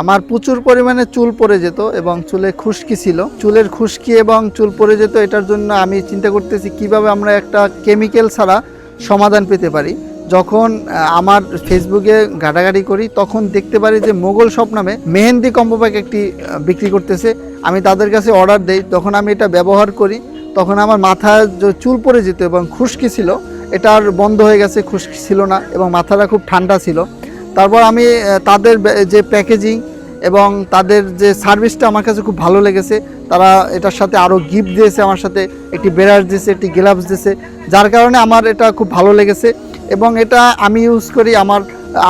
আমার প্রচুর পরিমাণে চুল পড়ে যেত এবং চুলে খুশকি ছিল। চুলের খুশকি এবং চুল পড়ে যেত এটার জন্য আমি চিন্তা করতেছি কীভাবে আমরা একটা কেমিক্যাল ছাড়া সমাধান পেতে পারি। যখন আমার ফেসবুকে ঘাটাঘাটি করি, তখন দেখতে পারি যে মোগল শপ নামে মেহেন্দি কম্বো প্যাক একটি বিক্রি করতেছে। আমি তাদের কাছে অর্ডার দেই, তখন আমি এটা ব্যবহার করি। তখন আমার মাথায় চুল পড়ে যেত এবং খুশকি ছিল এটা আর বন্ধ হয়ে গেছে, খুশকি ছিল না এবং মাথাটা খুব ঠান্ডা ছিল। তারপর আমি তাদের যে প্যাকেজিং এবং তাদের যে সার্ভিসটা আমার কাছে খুব ভালো লেগেছে, তারা এটার সাথে আরও গিফট দিয়েছে আমার সাথে, একটি ব্রাশ দিয়েছে, একটি গ্লাভস দিয়েছে, যার কারণে আমার এটা খুব ভালো লেগেছে এবং এটা আমি ইউজ করি, আমার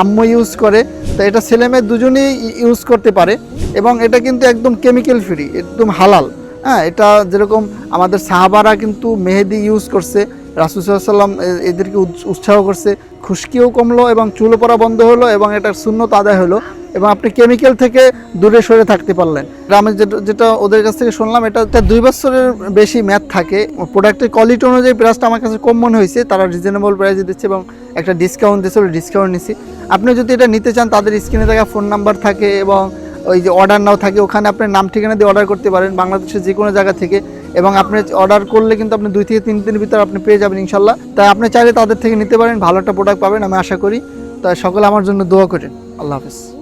আম্মু ইউজ করে, তো এটা ছেলেমেয়ে দুজনেই ইউজ করতে পারে এবং এটা কিন্তু একদম কেমিক্যাল ফ্রি একদম হালাল। হ্যাঁ এটা যেরকম আমাদের সাহাবারা কিন্তু মেহেদি ইউজ করছে রাসুসাল্লাম এদেরকে উৎস- উৎসাহ করছে, খুশকিও কমলো এবং চুলো পড়া বন্ধ হলো এবং এটার শূন্যত আদায় হলো এবং আপনি কেমিক্যাল থেকে দূরে সরে থাকতে পারলেন। আমি যেটা ওদের কাছ থেকে শুনলাম, এটা এটা দুই বছরের বেশি ম্যাথ থাকে। প্রোডাক্টের কোয়ালিটি অনুযায়ী প্রাইসটা আমার কাছে কম মনে হয়েছে, তারা রিজনেবল প্রাইসে দিচ্ছে এবং একটা ডিসকাউন্ট দিচ্ছে ডিসকাউন্ট নিচ্ছি আপনি যদি এটা নিতে চান, তাদের স্ক্রিনে থাকা ফোন নাম্বার থাকে এবং ওই যে অর্ডার নাও থাকে, ওখানে আপনার নাম ঠিকানা দিয়ে অর্ডার করতে পারেন। বাংলাদেশের যে কোনো জায়গা থেকে এবং আপনি অর্ডার করলে কিন্তু আপনি দুই থেকে তিন দিনের ভিতরে আপনি পেয়ে যাবেন ইনশাল্লাহ। তাই আপনি চাইলে তাদের থেকে নিতে পারেন, ভালো একটা প্রোডাক্ট পাবেন, আমি আশা করি। তাই সকলে আমার জন্য দোয়া করেন। আল্লাহ হাফিজ।